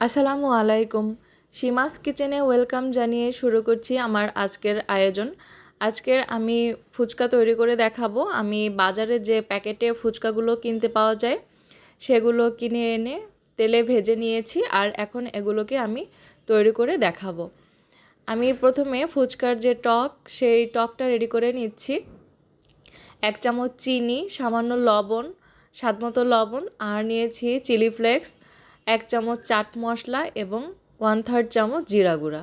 আসসালামু আলাইকুম। সীমাস কিচেনে ওয়েলকাম জানিয়ে শুরু করছি আমার আজকের আয়োজন। আজকের আমি ফুচকা তৈরি করে দেখাবো। আমি বাজারে যে প্যাকেটে ফুচকাগুলো কিনতে পাওয়া যায়, সেগুলো কিনে এনে তেলে ভেজে নিয়েছি আর এখন এগুলোকে আমি তৈরি করে দেখাবো। আমি প্রথমে ফুচকার যে টক, সেই টকটা রেডি করে নিচ্ছি। এক চামচ চিনি, সামান্য লবণ, স্বাদমতো লবণ, আর নিয়েছি চিলি ফ্লেক্স এক চামচ চাট মশলা এবং ওয়ান থার্ড চামচ জিরা গুঁড়া।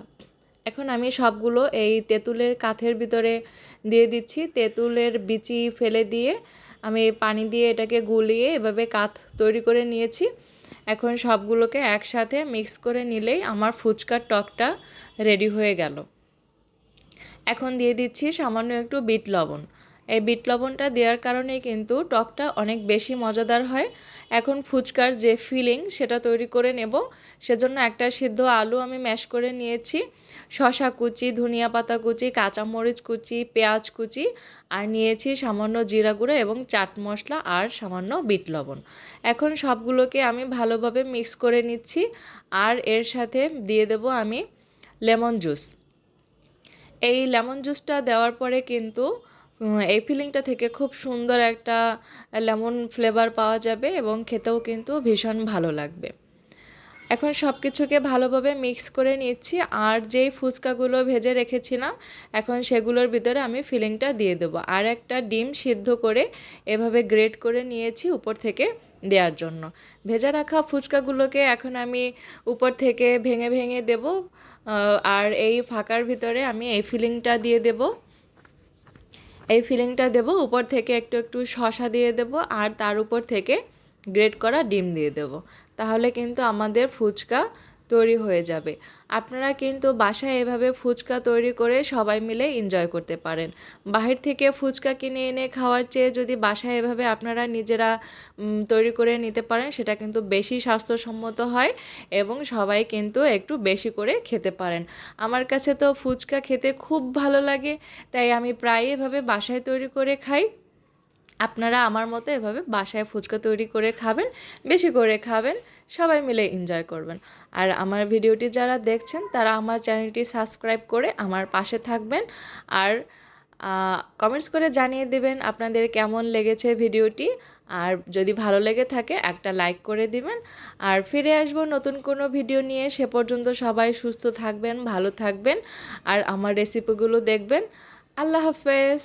এখন আমি সবগুলো এই তেঁতুলের কাথের ভিতরে দিয়ে দিচ্ছি। তেঁতুলের বিচি ফেলে দিয়ে আমি পানি দিয়ে এটাকে গুলিয়ে এভাবে কাথ তৈরি করে নিয়েছি। এখন সবগুলোকে একসাথে মিক্স করে নিলেই আমার ফুচকার টকটা রেডি হয়ে গেল। এখন দিয়ে দিচ্ছি সামান্য একটু বিট লবণ। এই বিট লবণটা দেওয়ার কারণে কিন্তু টকটা অনেক বেশি মজাদার হয়। এখন ফুচকার যে ফিলিং সেটা তৈরি করে নেব। সেজন্য একটা সিদ্ধ আলু আমি ম্যাশ করে নিয়েছি। শশা কুচি, ধনিয়া পাতা কুচি, কাঁচামরিচ কুচি, পেঁয়াজ কুচি আর নিয়েছি সামান্য জিরা গুঁড়ো এবং চাট মশলা আর সামান্য বিট লবণ। এখন সবগুলোকে আমি ভালোভাবে মিক্স করে নিচ্ছি আর এর সাথে দিয়ে দেব আমি লেমন জুস। এই লেমন জুসটা দেওয়ার পরে কিন্তু এই ফিলিংটা থেকে খুব সুন্দর একটা লেমন ফ্লেভার পাওয়া যাবে এবং খেতেও কিন্তু ভীষণ ভালো লাগবে। এখন সব কিছুকে ভালোভাবে মিক্স করে নিচ্ছি আর যেই ফুচকাগুলো ভেজে রেখেছিলাম, এখন সেগুলোর ভিতরে আমি ফিলিংটা দিয়ে দেবো। আর একটা ডিম সিদ্ধ করে এভাবে গ্রেট করে নিয়েছি উপর থেকে দেওয়ার জন্য। ভেজা রাখা ফুচকাগুলোকে এখন আমি উপর থেকে ভেঙে ভেঙে দেব আর এই ফাঁকার ভিতরে আমি এই ফিলিংটা দিয়ে দেবো। এই ফিলিংটা দেব। উপর থেকে একটু একটু শশা দিয়ে দেব আর তার উপর থেকে গ্রেট করা ডিম দিয়ে দেব। তাহলে কিন্তু আমাদের ফুচকা তৈরি হয়ে যাবে। আপনারা কিন্তু বাসায় এভাবে ফুচকা তৈরি করে সবাই মিলে এনজয় করতে পারেন। বাহির থেকে ফুচকা কিনে এনে খাওয়ার চেয়ে যদি বাসায় এভাবে আপনারা নিজেরা তৈরি করে নিতে পারেন, সেটা কিন্তু বেশি স্বাস্থ্যসম্মত হয় এবং সবাই কিন্তু একটু বেশি করে খেতে পারেন। আমার কাছে তো ফুচকা খেতে খুব ভালো লাগে, তাই আমি প্রায় এভাবে বাসায় তৈরি করে খাই। আপনারা আমার মতো এভাবে বাসায় ফুচকা তৈরি করে খাবেন, বেশি করে খাবেন, সবাই মিলে এনজয় করবেন। আর আমার ভিডিওটি যারা দেখছেন, তারা আমার চ্যানেলটি সাবস্ক্রাইব করে আমার পাশে থাকবেন। আর কমেন্টস করে জানিয়ে দেবেন আপনাদের কেমন লেগেছে ভিডিওটি। আর যদি ভালো লেগে থাকে, একটা লাইক করে দিবেন। আর ফিরে আসব নতুন কোনো ভিডিও নিয়ে। সে পর্যন্ত সবাই সুস্থ থাকবেন, ভালো থাকবেন। আর আমার রেসিপিগুলো দেখবেন। আল্লাহ হাফেজ।